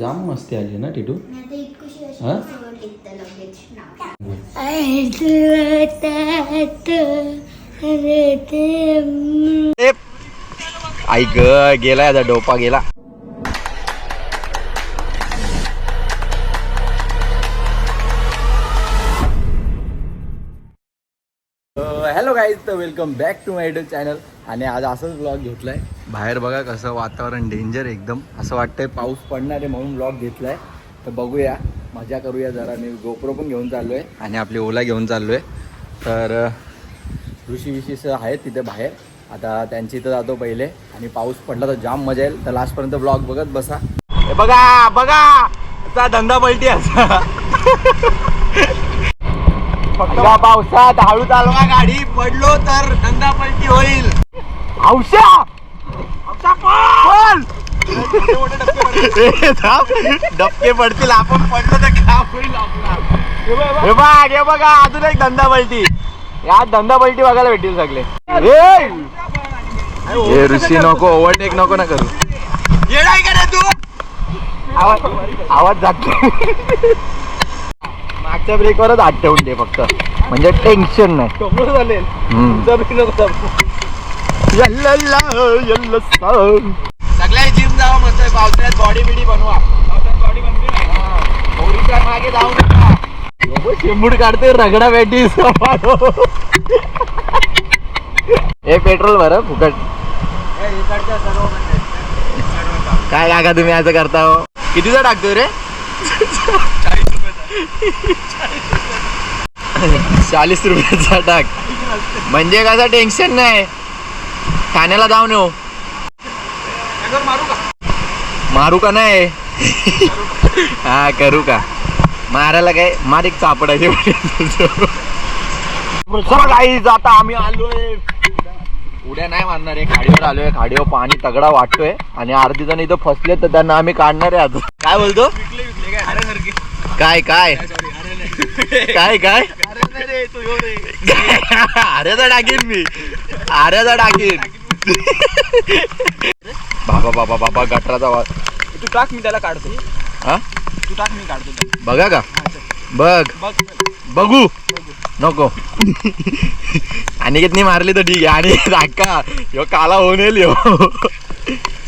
जाम मस्ती आली ना टिटू? हा? आई ग गेला याचा डोपा गेला. हॅलो गाईज तर welcome back to my YouTube channel आणि आज असंच ब्लॉग घेतलाय. बाहेर बघा कसं वातावरण डेंजर एकदम. असं वाटतंय पाऊस पडणार आहे म्हणून ब्लॉग घेतलाय. तर बघूया मजा करूया जरा. मी गोप्रो पण घेऊन चाललोय आणि आपली ओला घेऊन चाललोय. तर ऋषी विशेष आहेत तिथे बाहेर. आता त्यांची इथं जातो पहिले. आणि पाऊस पडला तर जाम मजा येईल. तर लास्टपर्यंत ब्लॉग बघत बसा. हे बघा बघा! धंदा पलटी असा. या पावसात हळू चालवा गाडी. पडलो तर धंदा पलटी होईल. डबके पडतील. आपण पडलो तर काय होईल आपला. बघ हे बघा अजून एक धंदा पलटी. या धंदा पलटी बघायला भेटतील सगळे. ए! हे ऋषी नको ओव्हरटेक नको ना करू. आवाज आवाज जात मागच्या ब्रेकवरच हात ठेवून दे फक्त. म्हणजे टेन्शन नाही. सगळ्या जिम जावं म्हणतोय पावसाळ्यात बॉडी बिडी बनवा. पोरीच्या मागे जाऊ नका. शेंबूड काढते रगडा बॅटी हे पेट्रोल भर फुकट. काय काका तुम्ही असं करता हो? कितीचा टाकतोय रे? चाळीस रुपयाचा टाक. म्हणजे कसं टेन्शन नाही. ठाण्याला जाऊन येऊ. मारू का नाही? हा करू का? मारायला काय? मार एक चापडाची काही आता आम्ही आलोय. उड्या नाही मारणार आहे. खाडीवर आलोय. खाडीवर पाणी तगडा वाटतोय. आणि अर्धी जण इथं फसले तर त्यांना आम्ही काढणार आहे आता काय बोलतो? काय काय? काय काय? आर्याचा टाकीन मी. आर्याचा टाकीन बाबा बाबा बाबा गटराचा आवाज. तू टाक मी त्याला काढतो. हा? तू टाक मी काढतो त्याला. बघा का? बघ. बघ. बघू. नको. आणि कितनी मारली तर ठीक आहे. आणि दाखा ह्यो काला होऊन येईल ह्यो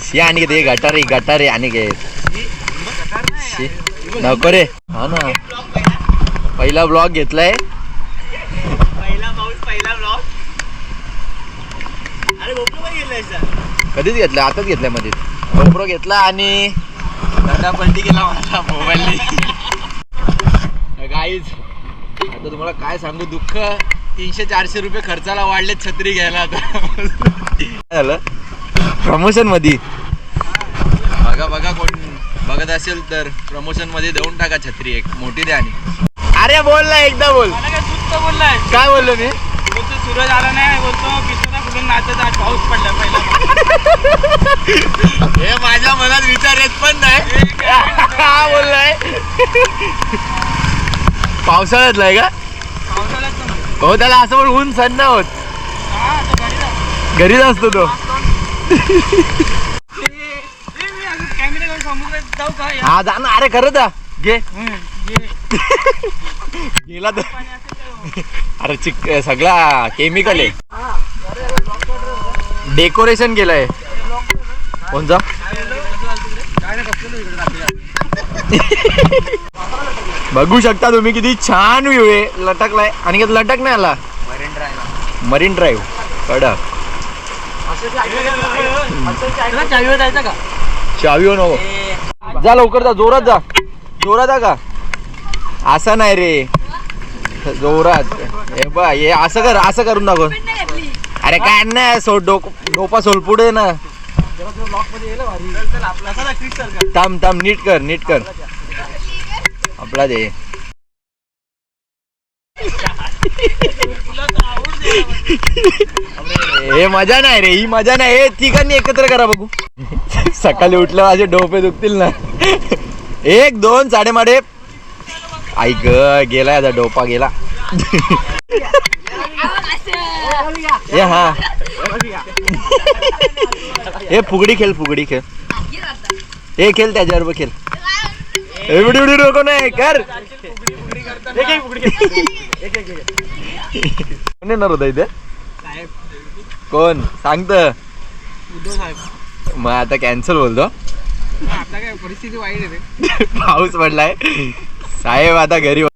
शी आणि हे गटारे गटारे आणि घे नको रे. हा ना. पहिला ब्लॉग घेतलाय. पहिला पाऊस पहिला ब्लॉग. अरे गोप्रो पण गेलाय कधीच घेतलाय आताच घेतलायमध्ये गोप्रो घेतला आणि दादा पलटी केला माझा मोबाईलने गाईज आता तुम्हाला काय सांगू? दुःख तीनशे चारशे रुपये खर्चाला वाढले छत्री घ्यायला आता. झालं? प्रमोशनमध्ये बघा बघा कोण बघत असेल तर प्रमोशनमध्ये देऊन टाका छत्री एक. मोठी द्या आणि. अरे बोल ना एकदा बोल. बोललाय? काय बोललो मी? बोलतो सूरज आला नाही बोलतो पिस्तरा कुठून नाचत आज पाऊस पडला पहिला. हे माझ्या मनात विचार येत पण नाही हा बोललाय पावसाळ्यातलाय का. हो त्याला असं पण ऊन सण नाही होत हा. घरीच असतो तो? हा जा ना अरे खरं जा घे. गेला तर अरे चिक सगळा केमिकल आहे डेकोरेशन केलंय कोणचा? बघू शकता तुम्ही किती छान व्ह्यू आहे. लटकलाय. आणि लटक नाही आला. मरीन ड्राईव्ह. कडक. चावी हो. नको जा लवकर जा. जोरात जा. जोरात जा का? असं नाही रे. जोरात. हे बा हे असं कर असं करून दाखव. अरे काय नाही सो डोक डोपा सोलपुडे ना. थांब थांब नीट कर नीट कर. आपला दे. हे मजा नाही रे ही मजा नाही. हे तिघांनी एकत्र करा बघू. सकाळी उठलं माझे डोपे दुखतील ना. एक दोन साडेमाडे. ऐक गेला आता डोपा गेला. ए हा. हे फुगडी खेळ फुगडी खेळ हे खेळ त्याच्याबरोबर खेळ एवढी एवढी रोको नाही कर. कोण येणार होता इथे? कोण? सांगत. मग आता कॅन्सल बोलतो. आता काय परिस्थिती वाईट आहे रे. पाऊस पडलाय. साहेब आता घरी हो-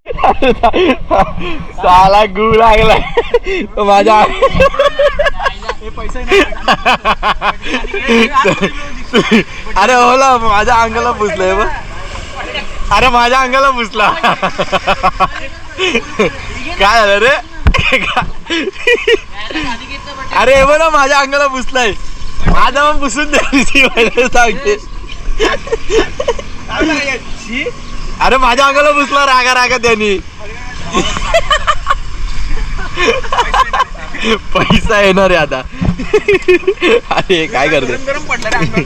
साला गु लागला माझा माझ्या अरे ओला माझ्या अंगाला पुसलंय बघ. अरे माझ्या अंगाला पुसला. काय झालं रे? अरे हे बघ ना माझ्या अंगाला पुसलाय. माझा मग पुसून द्या सांगते. अरे माझ्या अंगाला पुसला रागा रागा त्यांनी. पैसा येणार आहे आता. अरे काय करते? गरम गरम पडलं रे अंगावर.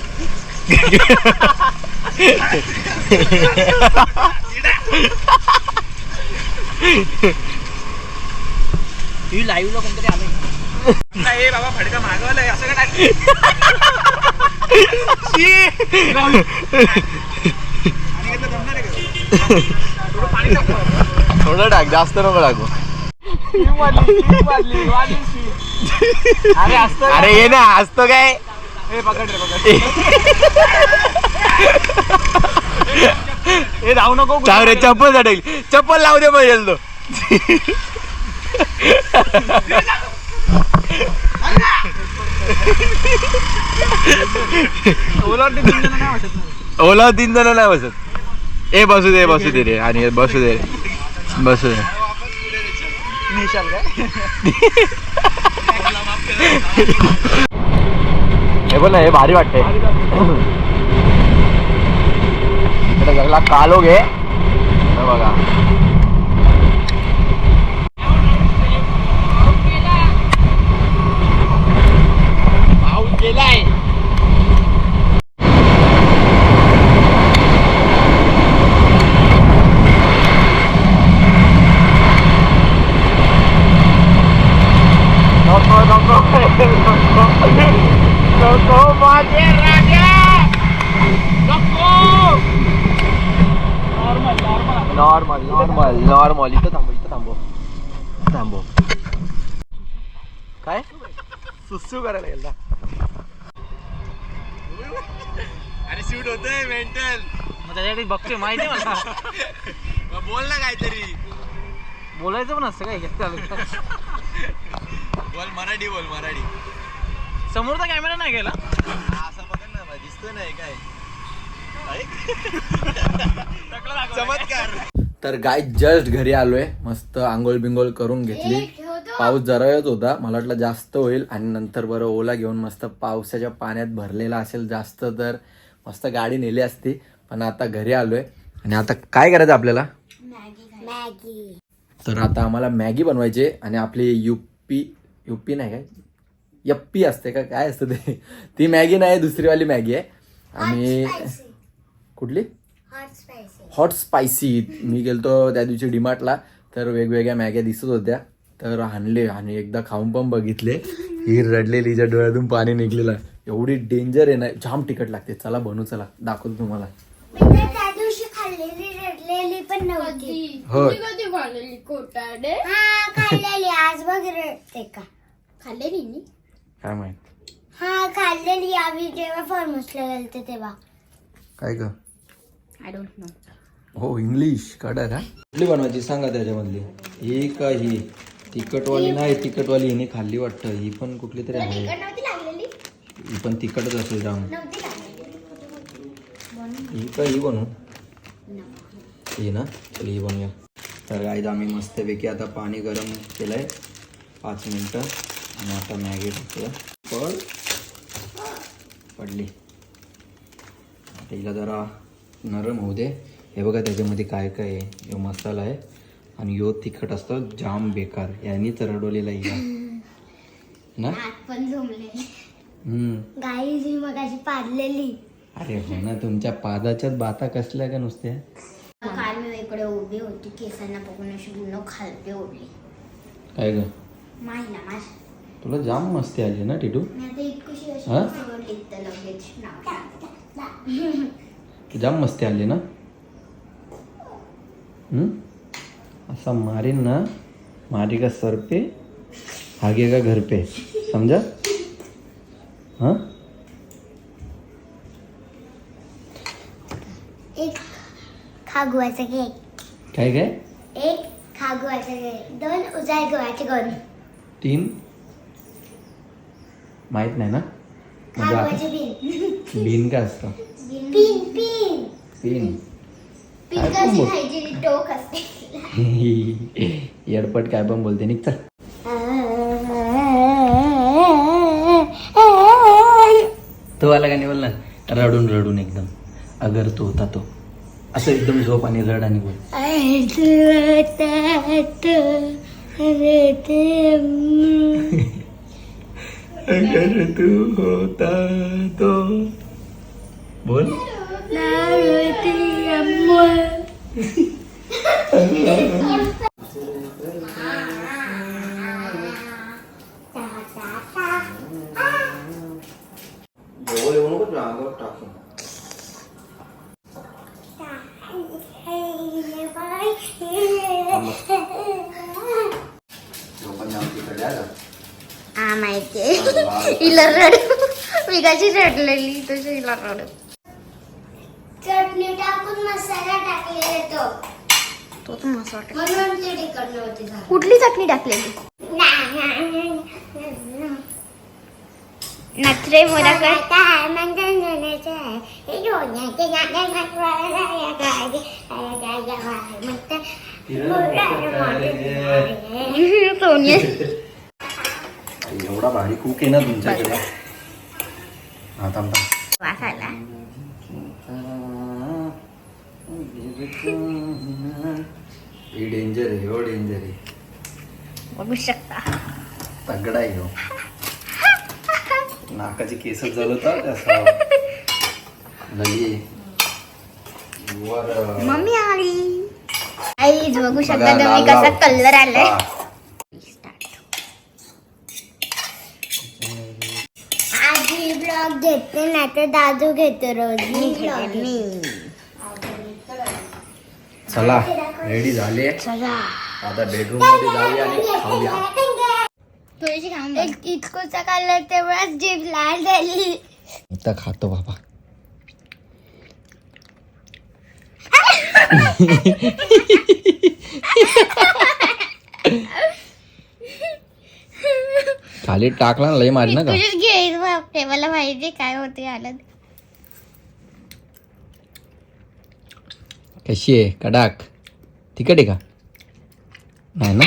ही लाईव्ह ला कोणतरी आलंय. नाही बाबा फडका मागवलंय असं काय थोडं पाणी टाक थोडं टाक जास्त नको टाकू. अरे असतं अरे ये ना असतो काय? हे पकड रे पकड. धावू नको रे चप्पल चढेल चप्पल लावू दे मग तो. ओला तीन जण नाही बसत. ए बसू दे बसू दे रे. आणि बसू दे. बसू दे. हे पण हे भारी वाटतंय. इकडे जगला कालो घे. हे बघा पाऊस गेलाय नको नको नको नको माझे राजा normal normal normal normal normal इथं थांबव इथं थांबव थांबव काय सुसू करायला गेला अरे शूट होतंय मेंटल मग त्याच्यासाठी बघतोय माहिती आहे मला. बोल ना काहीतरी. बोलायचं पण असतं काय? बोल मराठी बोल मराठी. समोरचा कॅमेरा नाही गेला? असं बघ ना दिसतोय नाही काय? चमत्कार. तर गाय जस्ट घरी आलोय. मस्त आंघोळ बिंगोळ करून घेतली. पाऊस जराच होता. मला वाटलं जास्त होईल. आणि नंतर बरं ओला घेऊन मस्त पावसाच्या पाण्यात भरलेला असेल जास्त तर. मस्त गाडी नेली असती पण आता घरी आलोय. आणि आता काय करायचं आपल्याला? मॅगी तर आता आम्हाला मॅगी बनवायची आणि आपली युपी युपी नाही काय? यप्पी असते का? काय असतं ते? ती मॅगी नाही दुसरीवाली मॅगी आहे. आणि कुठली? हॉट स्पायसी हॉट स्पायसी मी गेलतो त्या दिवशी डिमार्टला तर वेगवेगळ्या मॅग्या दिसत होत्या. तर आणले आणि एकदा खाऊन पण बघितले. ही रडलेली हिच्या डोळ्यातून पाणी निघलेलं एवढी डेंजर आहे ना जाम तिखट लागते. चला बनू चला. दाखवतो तुम्हाला. मी तर त्या दिवशी खाल्लेली रडलेली पण नव्हती. हो हा आज बघ रडते का? खाल्लेली नी काय माहीत? हा खाल्लेली. आम्ही जेव्हा फॉर्मसला गेलते तेव्हा. काय ग? आय डोंट नो हो इंग्लिश काढा का कुठली बनवायची? सांगा त्याच्यामधली. ही का ही तिखटवाली नाही तिखटवाली हिने खाल्ली वाटतं. ही पण कुठली तरी आहे. ही पण तिखटच असेल जाम ही का ही बनवू? ही ना? चल ही बनवूया. तर आज आम्ही मस्तपैकी आता पाणी गरम केलंय. पाच मिनटं. आणि आता मॅगी टाकूया. पड पडली. आता हिला जरा नरम होऊ दे. हे बघा त्याच्यामध्ये काय काय आहे. यो मसाला आहे. आणि यो तिखट असतो जाम बेकार. यांनीच रडवलेला हिला ना? पण झोमले हम्म. गाई जी मग अशी पाडलेली. अरे हो ना तुमच्या पादाच्याच बाता कसल्या का नुसत्या? काल मी इकडे उभी होती केसांना बघून अशी ओढली काय ग? माहिला माझ तुला जाम मस्ती आली ना टिटू? मी आता इतकशी अशी हा? सोडली तर लगेच. नाव जाम मस्ती आली ना? हम्म? असा मारीन ना मारी का सर पे आगे का घर पे समजा? हां? एक खागुवाचा केक. काय काय? एक खागुवाचा केक. दोन उजाय गव्हाचे गण. तीन? माहीत नाही ना? म्हणजे खागुवाचे आता बिन. बीन काय असतं? Pin pin bin. पिंक काय पण अशी बोल. खायची टोक असते. येडपट काय पण बोलते निघ चल. तो आला का नाही बोल ना रडून रडून एकदम. अगर तो होता तो. असं एकदम झोप आणि रड आणि बोल. अगर तू होता तो. बोल. माहितीये हिला रड मी कशी रडलेली तशी हिला रड चटणी टाकून मसाला टाकलेला तो. तोच मस्त वाटत म्हणून ते नव्हती झाली कुठली चटणी टाकलेली? नखरे मोरा कर सोनिया. एवढा भारी कुक आहे ना तुमच्याकडे. हा थांब थांब. वासाला हे डेंजर आहे हो डेंजर आहे. बघू शकता. तगडा आहे हो. नाकाची केस वर मम्मी आली. आईज बघू शकता तुम्ही कसा. कलर आलाय. आजी ब्लॉग घेते ना तर दादू घेतो रोज. मी. चला रेडी झाले. आता बेडरूममध्ये जाऊया आणि खाऊया. थोडीशी खाऊन एक इतकूचा तेव्हाच जीभ लाल झाली. खातो बाबा. खाली टाकला ना लय मारी ना का मला माहिती काय होते आलं कशी आहे? कडाक. तिकट आहे का? नाही ना?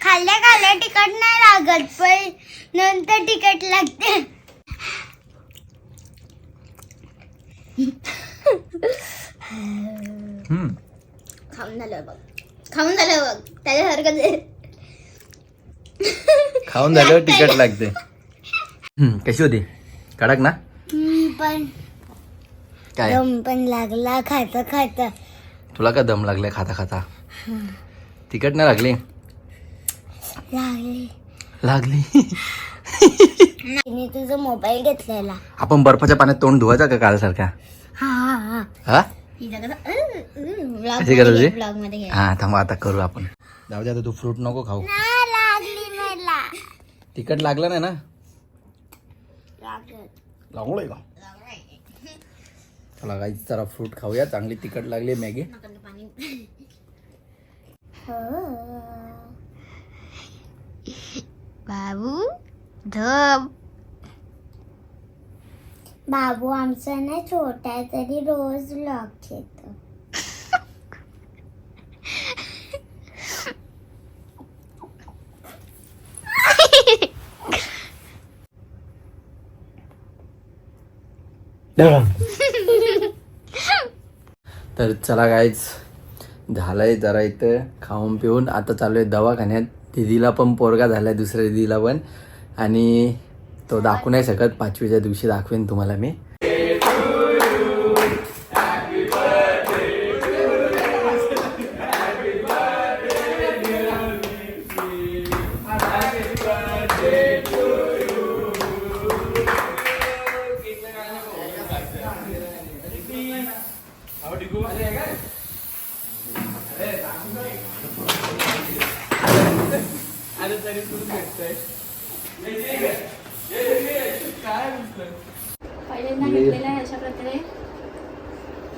खाल्ल्या खाल्ल्या तिखट नाही लागत पण नंतर तिखट लागते. हम्म. खाऊन झालं बघ. खाऊन झालं बघ. त्याच्यासारखं ते. खाऊन झाल्यावर तिकट लागते. हम्म, कशी होती? कडक ना? पण काय? दम पण लागला खाता खाता. तुला का दम लागलाय खाता खाता? तिकट नाही लागली? लागले. लागली. तिने तुझा मोबाईल घेतलेला. आपण बर्फाच्या पाण्यात तोंड धुवायचा का काल सारखा हा हा हा. हा? हिचं कसं, अं, अं, vlog कशी मध्ये करायची? घे, vlog मध्ये घे. हा थांबा आता करू आपण. जाऊ दे आता तू फ्रूट नको खाऊ. नाही लागली मला. तिकट लागलं नाही ना? लागलोय का? चला काही जरा फ्रूट खाऊया. चांगली तिकट लागली मॅगी. बाबू धब बाबू आमचा ना छोटा आहे तरी रोज लॉक घेतो तर चला गायच आहे जरा इथं खाऊन पिऊन. आता चालू आहे दवाखान्यात. दिदीला पण पोरगा झाला आहे दुसऱ्या दिदीला पण. आणि तो दाखवू नाही शकत. पाचवीच्या दिवशी दाखवेन तुम्हाला मी.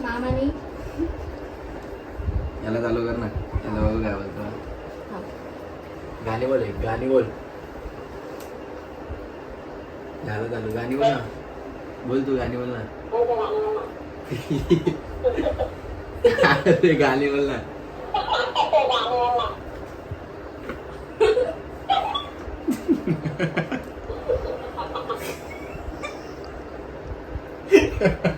मामाने. याला चालू कर ना. याला बघू काय बोलतो. गाणी बोल एक, गाणी बोल. झालं चालू गाणी बोल ना. बोल तू गाणी बोल ना. अरे गाणी बोल ना.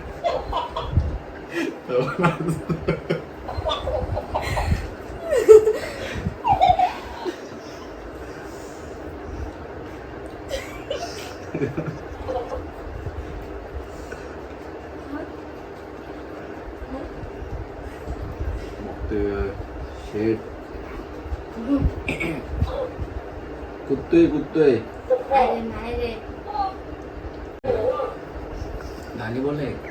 शेट कुत्तोय कुत्तोय अरे नाही रे गाणी बोल ना एक. बोल